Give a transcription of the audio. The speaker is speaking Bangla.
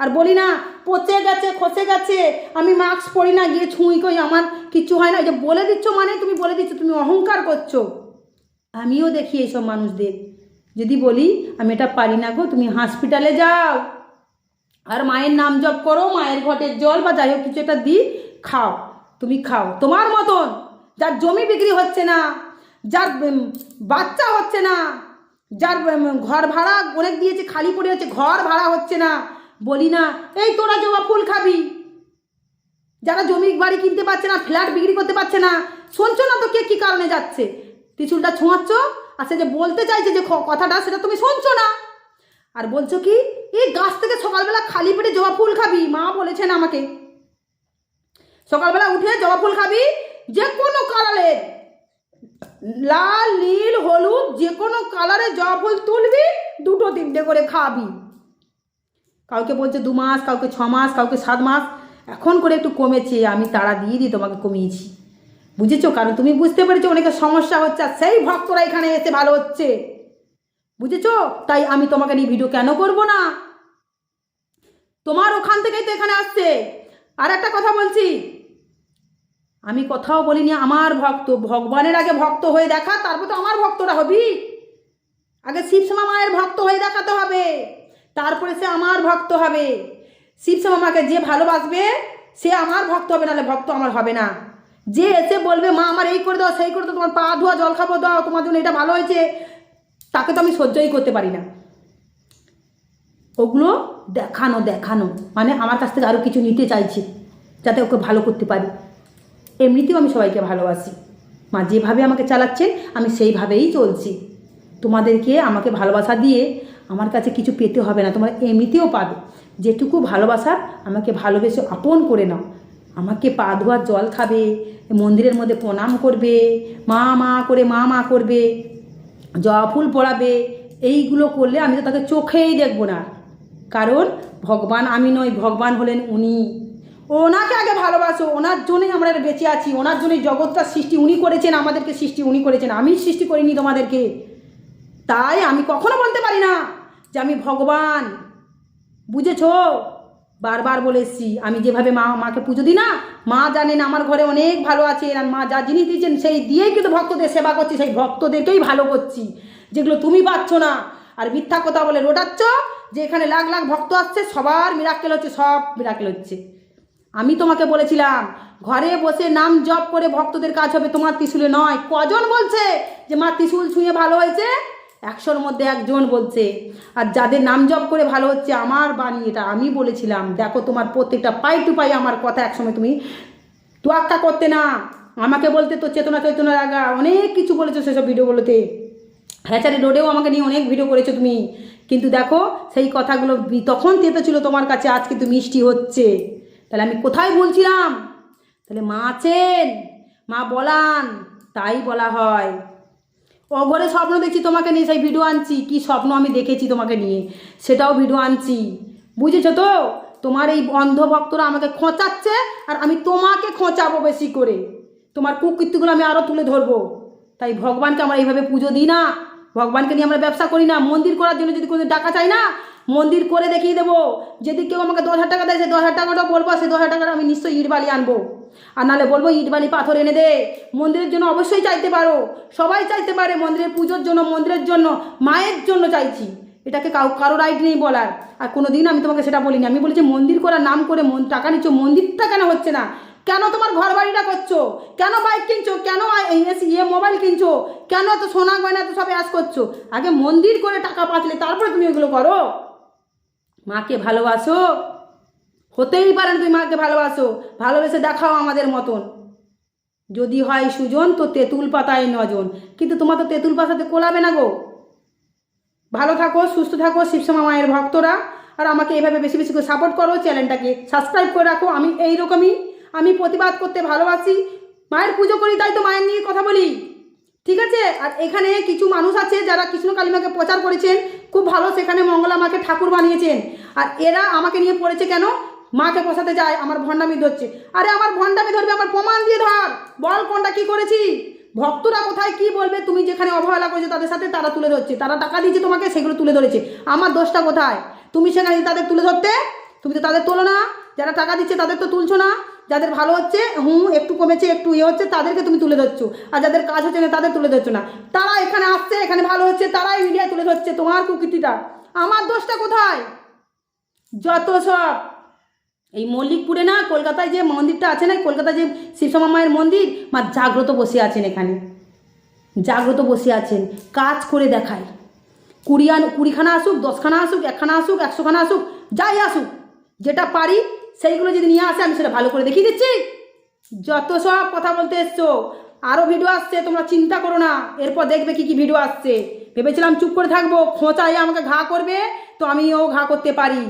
আর বলি না, পচে গেছে, খসে গেছে, আমি মাস্ক পরি না, গিয়ে ছুঁই কই আমার, কিচ্ছু হয় না। যে বলে দিচ্ছ মানে তুমি বলে দিচ্ছ, তুমি অহংকার করছ। আমিও দেখি এইসব মানুষদের। যদি বলি, আমি এটা পারি না গো, তুমি হসপিটালে যাও। আর মায়ের নাম জপ করো, মায়ের ঘটের জল বা যাই হোক কিছু একটা দিই, খাও, তুমি খাও। তোমার মতন, যার জমি বিক্রি হচ্ছে না, যার বাচ্চা হচ্ছে না, যার ঘর ভাড়া অনেক দিয়েছে, খালি পড়ে আছে, ঘর ভাড়া হচ্ছে না বলি না, এই তোরা জবা ফুল খাবি। যারা জমি বাড়ি কিনতে পারছে না, ফ্ল্যাট বিক্রি করতে পারছে না, শুনছো না তো কে কী কারণে যাচ্ছে? ত্রিশুলটা ছোঁয়াচ্ছ, আর সে যে বলতে চাইছে যে কথাটা, সেটা তুমি শুনছো না। আর বলছো কি, এই গাছ থেকে সকালবেলা খালি পেটে জবা ফুল খাবি? মা বলেছেন আমাকে। সকালবেলা উঠে জবা ফুল খাবি, যে কোনো কালারের লাল, নীল, হলুদ, যে কোনো কালারে জবা ফুল তুলবি, দুটো তিনটে করে খাবি। কাউকে বলছে দু মাস, কাউকে ছ মাস, কাউকে সাত মাস। এখন করে একটু কমেছে, আমি তাড়া দিয়ে দিয়ে তোমাকে কমিয়েছি। বুঝেছ? কারণ তুমি বুঝতে পেরেছ অনেকের সমস্যা হচ্ছে, আর সেই ভক্তরা এখানে এসে ভালো হচ্ছে। বুঝেছ? তাই আমি তোমাকে নিয়ে ভিডিও কেন করব না? তোমার ওখান থেকেই তো এখানে আসছে। আর একটা কথা বলছি, আমি কথাও বলিনি, আমার ভক্ত, ভগবানের আগে ভক্ত হয়ে দেখা, তারপর তো আমার ভক্তরা হবি। আগে শিবসমা মায়ের ভক্ত হয়ে দেখাতে হবে। তারপরে সে আমার ভক্ত হবে। শিবসমা আমাকে যে ভালোবাসবে, সে আমার ভক্ত হবে, নাহলে ভক্ত আমার হবে না। যে এসে বলবে, মা, আমার এই করে দাও, সেই করে দাও, তোমার পা ধোয়া, জল খাব, দাও, তোমার জন্য এটা ভালো হয়েছে, তাকে তো আমি সহ্যই করতে পারি না। ওগুলো দেখানো দেখানো। মানে আমার কাছ থেকে আরও কিছু নিতে চাইছে, যাতে ওকে ভালো করতে পারি। এমনিতেও আমি সবাইকে ভালোবাসি। মা যেভাবে আমাকে চালাচ্ছেন, আমি সেইভাবেই চলছি। তোমাদেরকে আমাকে ভালোবাসা দিয়ে আমার কাছে কিছু পেতে হবে না, তোমরা এমনিতেও পাবে। যেটুকু ভালোবাসার, আমাকে ভালোবেসে আপন করে নাও। আমাকে পা ধোয়ার জল খাবে, মন্দিরের মধ্যে প্রণাম করবে, মা মা করে মা মা করবে, জবা ফুল পড়াবে এইগুলো করলে আমি তো তাকে চোখেই দেখব না। কারণ ভগবান আমি নই, ভগবান হলেন উনি। ওনাকে আগে ভালোবাসো, ওনার জন্যই আমরা বেঁচে আছি, ওনার জন্যই জগৎটার সৃষ্টি উনি করেছেন, আমাদেরকে সৃষ্টি উনি করেছেন, আমি সৃষ্টি করিনি তোমাদেরকে। তাই আমি কখনো বলতে পারি না যে আমি ভগবান। বুঝেছ? বারবার বলে এসছি, আমি যেভাবে মা, মাকে পুজো দিই না, মা জানেন আমার ঘরে অনেক ভালো আছে, আর মা যা জিনিস দিয়েছেন সেই দিয়েই কিন্তু ভক্তদের সেবা করছি, সেই ভক্তদেরকেই ভালো করছি, যেগুলো তুমি পাচ্ছ না। আর মিথ্যা কথা বলে রোটাচ্ছ যে এখানে লাখ লাখ ভক্ত আসছে, সবার মিরাক্কেল হচ্ছে, সব মিরাক্কেল হচ্ছে। আমি তোমাকে বলেছিলাম, ঘরে বসে নাম জপ করে ভক্তদের কাজ হবে, তোমার ত্রিশুলে নয়। কজন বলছে যে, মা ত্রিশুল ছুঁয়ে ভালো হয়েছে? একশোর মধ্যে একজন বলছে, আর যাদের নাম জপ করে ভালো হচ্ছে আমার বাণী এটা আমি বলেছিলাম। দেখো তোমার প্রত্যেকটা পাই টু পাই আমার কথা একসময় তুমি তোয়াক্কা করতে না। আমাকে বলতে তো চেতনা চৈতন্য রাগা অনেক কিছু বলেছ সেসব ভিডিওগুলোতে। হ্যাচারি রোডেও আমাকে নিয়ে অনেক ভিডিও করেছ তুমি। কিন্তু দেখো সেই কথাগুলো তখন তেতো ছিল তোমার কাছে আজ কিন্তু মিষ্টি হচ্ছে। তাহলে আমি কোথায় বলছিলাম? তাহলে মা আছেন, মা বলান, তাই বলা হয়। অঘরে স্বপ্ন দেখছি তোমাকে নিয়ে, সেই ভিডিও আনছি। কি স্বপ্ন আমি দেখেছি তোমাকে নিয়ে, সেটাও ভিডিও আনছি। বুঝেছ তো? তোমার এই অন্ধ ভক্তরা আমাকে খোঁচাচ্ছে আর আমি তোমাকে খোঁচাবো বেশি করে। তোমার কুকৃত্যগুলো আমি আরও তুলে ধরবো। তাই ভগবানকে আমরা এইভাবে পুজো দিই না। ভগবানকে নিয়ে আমরা ব্যবসা করি না। মন্দির করার জন্য যদি কোনো টাকা চাই না মন্দির করে দেখিয়ে দেবো। যদি কেউ আমাকে দশ হাজার টাকা দেয়, সে দশ হাজার টাকাটাও বলব, সে দশ হাজার টাকাটা আমি নিশ্চয়ই ইট বালি আনব। আর নাহলে বলব ইট বালি পাথর এনে দে। মন্দিরের জন্য অবশ্যই চাইতে পারো। সবাই চাইতে পারে মন্দিরের পুজোর জন্য, মন্দিরের জন্য, মায়ের জন্য চাইছি। এটাকে কাউ, কারও রাইট নেই বলার। আর কোনো দিন আমি তোমাকে সেটা বলিনি। আমি বলেছি, মন্দির করার নাম করে টাকা নিচ্ছ, মন্দিরটা কেন হচ্ছে না? কেন তোমার ঘর বাড়িটা করছ? কেন বাইক কিনছো? কেন ইয়ে মোবাইল কিনছো? কেন এত সোনা গয়না তো সব অ্যাস করছ? আগে মন্দির করে টাকা পাতলে তারপরে তুমি ওগুলো করো। মাকে ভালোবাসো? হতেই পারে তুমি মাকে ভালোবাসো। ভালোবেসে দেখাও আমাদের মতন। যদি হয় সুজন, তো তেঁতুল পাতায় নজন। কিন্তু তোমার তো তেঁতুল পাতাতে কোলাবে না গো। ভালো থাকো, সুস্থ থাকো, শিবসমা মায়ের ভক্তরা। আর আমাকে এইভাবে বেশি বেশি করে সাপোর্ট করো চ্যানেলটাকে। সাবস্ক্রাইব করে রাখো, আমি এই রকমই আমি প্রতিবাদ করতে ভালোবাসি। মায়ের পুজো করি, তাই তো মায়ের নিয়ে কথা বলি। ঠিক আছে? আর এখানে কিছু মানুষ আছে যারা কৃষ্ণ কালিমাকে প্রচার করেছেন। খুব ভালো, সেখানে মঙ্গলা মাকে ঠাকুর বানিয়েছেন। আর এরা আমাকে নিয়ে পড়েছে কেন? মাকে বসাতে যায়, আমার ভণ্ডামি ধরছে। আরে আমার ভণ্ডামি ধরবে, আমার প্রমাণ দিয়ে ধর। বল কোনটা কি করেছি? ভক্তরা কোথায় কি বলবে? তুমি যেখানে অবহেলা করেছ তাদের সাথে তারা তুলে ধরছে। তারা টাকা দিয়েছে তোমাকে, সেগুলো তুলে ধরেছে। আমার দোষটা কোথায়? তুমি সেখানে তাদের তুলে ধরতে? তুমি তো তাদের তোলো না। যারা টাকা দিচ্ছে তাদের তো তুলছো না। যাদের ভালো হচ্ছে হুম একটু কমেছে, একটু ইয়ে হচ্ছে, তাদেরকে তুমি তুলে ধরছো। আর যাদের কাজ হচ্ছে না, তাদের তুলে ধরছো না। তারা এখানে আসছে, এখানে ভালো হচ্ছে, তারাই মিডিয়ায় তুলে ধরছে। তোমার কুকীর্তিটা আমার দোষটা কোথায়? যত সব। এই মল্লিকপুরে না, কলকাতায় যে মন্দিরটা আছে না, কলকাতায় যে শিবসমা মায়ের মন্দির, মা জাগ্রত বসে আছেন এখানে। জাগ্রত বসে আছেন। কাজ করে দেখায়। কুড়ি আন কুড়িখানা আসুক, দশখানা আসুক, একখানা আসুক, একশোখানা আসুক, যাই আসুক। যেটা পারি সেইগুলো যদি নিয়ে আসে, আমি সেটা ভালো করে দেখিয়ে দিচ্ছি। যত সব কথা বলতে এসছো আরও ভিডিও আসছে, তোমরা চিন্তা করো না। এরপর দেখবে কি কি ভিডিও আসছে। ভেবেছিলাম চুপ করে থাকব, খোঁচায় আমাকে ঘা করবে, তো আমিও ঘা করতে পারি।